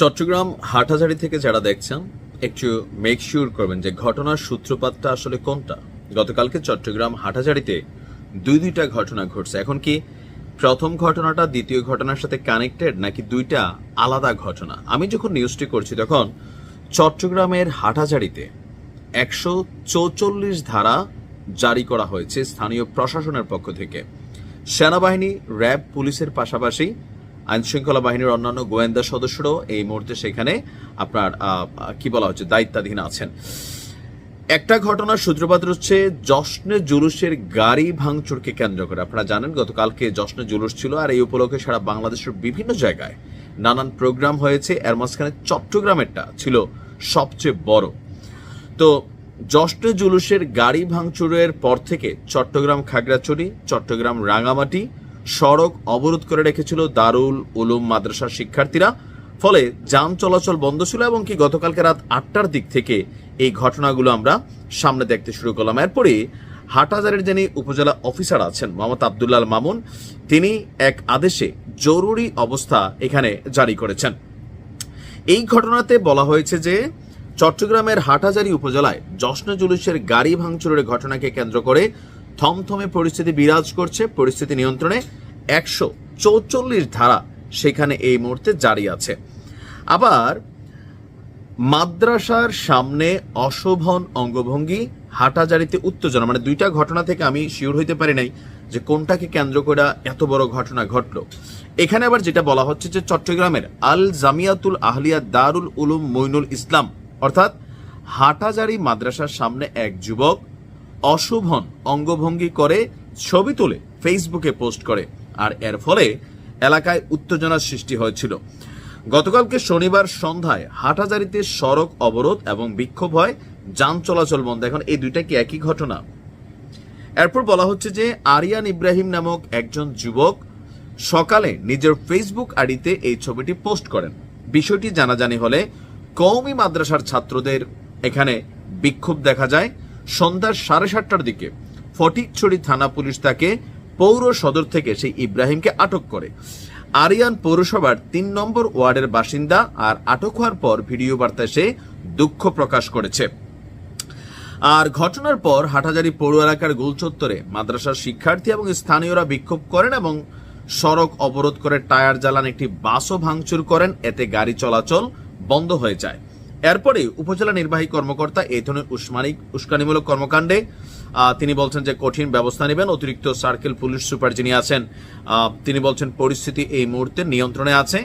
চট্টগ্রাম হাটহাজারি থেকে যারা দেখছেন, একটু মেক শিওর করবেন যে ঘটনার সূত্রপাতটা আসলে কোনটা। গতকালকে চট্টগ্রাম হাটহাজারিতে দুই দুইটা ঘটনা ঘটছে। এখন কি প্রথম ঘটনাটা, দ্বিতীয় ঘটনার সাথে কানেক্টেড নাকি দুইটা আলাদা ঘটনা? আমি যখন নিউজটি করছি তখন চট্টগ্রামের হাটহাজারিতে একশো চৌচল্লিশ ধারা জারি করা হয়েছে স্থানীয় প্রশাসনের পক্ষ থেকে। সেনাবাহিনী, র্যাব, পুলিশের পাশাপাশি আইন শৃঙ্খলা বাহিনীর অন্যান্য গোয়েন্দা সদস্যরাও এই মুহূর্তে সেখানে আপনার কি বলা হচ্ছে, দায়িত্বাধীন আছেন। একটা ঘটনার সূত্রপাত হচ্ছে, জশ্নে জুলুসের গাড়ি ভাঙচুরকে কেন্দ্র করে। আপনারা জানেন, গতকালকে জশ্নে জুলুস ছিল, আর এই উপলক্ষে সারা বাংলাদেশের বিভিন্ন জায়গায় নানান প্রোগ্রাম হয়েছে। এর মাঝখানে চট্টগ্রামেরটা ছিল সবচেয়ে বড়। তো জশ্নে জুলুসের গাড়ি ভাঙচুরের পর থেকে চট্টগ্রাম খাগড়াছড়ি, চট্টগ্রাম রাঙামাটি সড়ক অবরোধ করে রেখেছিল দারুল উলুম মাদ্রাসার শিক্ষার্থীরা। ফলে যান চলাচল বন্ধ ছিল এবং কি গতকালকে রাত আটটার দিক থেকে এই ঘটনাগুলো আমরা সামনে দেখতে শুরু করলাম। এরপরে হাটহাজারের যিনি উপজেলা অফিসার আছেন, মোহাম্মদ আবদুল্লাল মামুন, তিনি এক আদেশে জরুরি অবস্থা এখানে জারি করেছেন। এই ঘটনাতে বলা হয়েছে যে চট্টগ্রামের হাটহাজারী উপজেলায় জশ্ন জুলুসের গাড়ি ভাঙচুরের ঘটনাকে কেন্দ্র করে থমথমে পরিস্থিতি বিরাজ করছে, পরিস্থিতি নিয়ন্ত্রণে একশো চৌচল্লিশ ধারা সেখানে এই মুহূর্তে জারি আছে। আবার মাদ্রাসার সামনে অশোভন অঙ্গভঙ্গি, হাটাজারিতে উত্তেজনা মানে দুইটা ঘটনা থেকে আমি শিওর হইতে পারি নাই যে কোনটাকে কেন্দ্র করে এত বড় ঘটনা ঘটলো। এখানে আবার যেটা বলা হচ্ছে যে চট্টগ্রামের আল জামিয়াতুল আহলিয়া দারুল উলুম মইনুল ইসলাম, অর্থাৎ হাটাজারি মাদ্রাসার সামনে এক যুবক অশোভন অঙ্গভঙ্গি করে ছবি তুলে ফেসবুকে পোস্ট করে। আর এর ফলে এলাকায় উত্তেজনার সৃষ্টি হয়েছিল। গতকালকে শনিবার সন্ধ্যায় হাটাজারিতে সড়ক অবরোধ এবং বিক্ষোভ হয়, যান চলাচল বন্ধ। এখন এই দুইটা কি একই ঘটনা? এরপর বলা হচ্ছে যে আরিয়ান ইব্রাহিম নামক একজন যুবক সকালে নিজের ফেসবুক আইডিতে এই ছবিটি পোস্ট করেন। বিষয়টি জানাজানি হলে কৌমি মাদ্রাসার ছাত্রদের এখানে বিক্ষোভ দেখা যায়। সন্ধ্যা সাড়ে সাতটার দিকে ফটিকছড়ি থানা পুলিশ তাকে পৌর সদর থেকে সেই ইব্রাহিমকে আটক করে। আরিয়ান পৌরসভার তিন নম্বর ওয়ার্ডের বাসিন্দা আর আটক হওয়ার পর ভিডিও বার্তায় সে দুঃখ প্রকাশ করেছে। আর ঘটনার পর হাটাজারি পৌর এলাকার গোলচত্বরে মাদ্রাসার শিক্ষার্থী এবং স্থানীয়রা বিক্ষোভ করেন এবং সড়ক অবরোধ করে টায়ার জ্বালান একটি বাসও ভাঙচুর করেন। এতে গাড়ি চলাচল বন্ধ হয়ে যায়। এরপরে উপজেলা নির্বাহী কর্মকর্তা এই ধরনের উস্মানিক উস্কানিমূলক কর্মকাণ্ডে তিনি বলছেন যে কঠিন ব্যবস্থা নেবেন। অতিরিক্ত সার্কেল পুলিশ সুপার যিনি আছেন তিনি বলছেন পরিস্থিতি এই মুহূর্তে নিয়ন্ত্রণে আছে।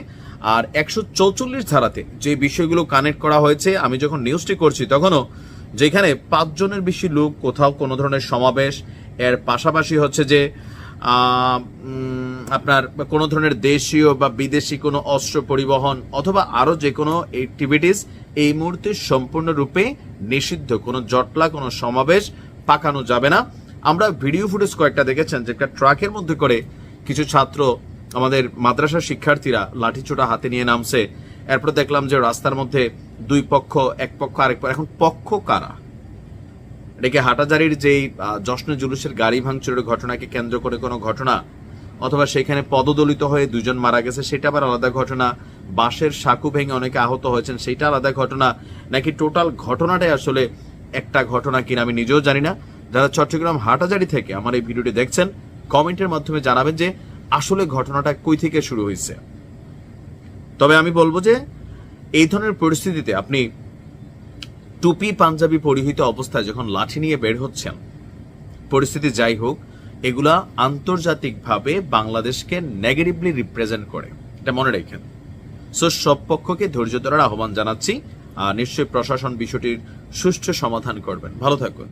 আর একশো চৌচল্লিশ ধারাতে যে বিষয়গুলো কানেক্ট করা হয়েছে, আমি যখন নিউজটি করছি তখনও যেখানে পাঁচজনের বেশি লোক, কোথাও কোনো ধরনের সমাবেশ। এর পাশাপাশি হচ্ছে যে আপনার কোনো ধরনের দেশীয় বা বিদেশি কোনো অস্ত্র পরিবহন অথবা আরও যে কোনো অ্যাক্টিভিটিস এই মুহূর্তে সম্পূর্ণরূপে নিষিদ্ধ, কোনো জটলা, কোনো সমাবেশ পাকানো যাবে না। আমরা ভিডিও ফুটেজ কয়েকটা দেখেছেন যে একটা ট্রাকের মধ্যে করে কিছু ছাত্র, আমাদের মাদ্রাসার শিক্ষার্থীরা লাঠিচোটা হাতে নিয়ে নামছে। এরপর দেখলাম যে রাস্তার মধ্যে দুই পক্ষ, এক পক্ষ, আরেক পক্ষ। এখন পক্ষ কারা? এটাকে হাটাজারির যেই জশ্ন জুলুসের গাড়ি ভাঙচুরের ঘটনাকে কেন্দ্র করে কোনো ঘটনা? অথবা সেখানে পদদলিত হয়ে দুজন মারা গেছে, সেটা আবার আলাদা ঘটনা। বাঁশের সাঁকু ভেঙে অনেকে আহত হয়েছেন, সেটা আলাদা ঘটনা। নাকি টোটাল ঘটনাটাই আসলে একটা ঘটনা কিনা আমি নিজেও জানি না। যারা চট্টগ্রাম হাটাজারি থেকে আমার এই ভিডিওটি দেখছেন, কমেন্টের মাধ্যমে জানাবেন যে আসলে ঘটনাটা কই থেকে শুরু হয়েছে। তবে আমি বলব যে, এই ধরনের পরিস্থিতিতে আপনি টুপি, পাঞ্জাবি পরিহিত অবস্থায় যখন লাঠি নিয়ে বের হচ্ছেন, পরিস্থিতি যাই হোক এগুলা আন্তর্জাতিকভাবে বাংলাদেশকে নেগেটিভলি রিপ্রেজেন্ট করে। এটা মনে রেখেন। সো সব পক্ষকে ধৈর্য ধরার আহ্বান জানাচ্ছি। আর নিশ্চয়ই প্রশাসন বিষয়টির সুষ্ঠু সমাধান করবেন। ভালো থাকুন।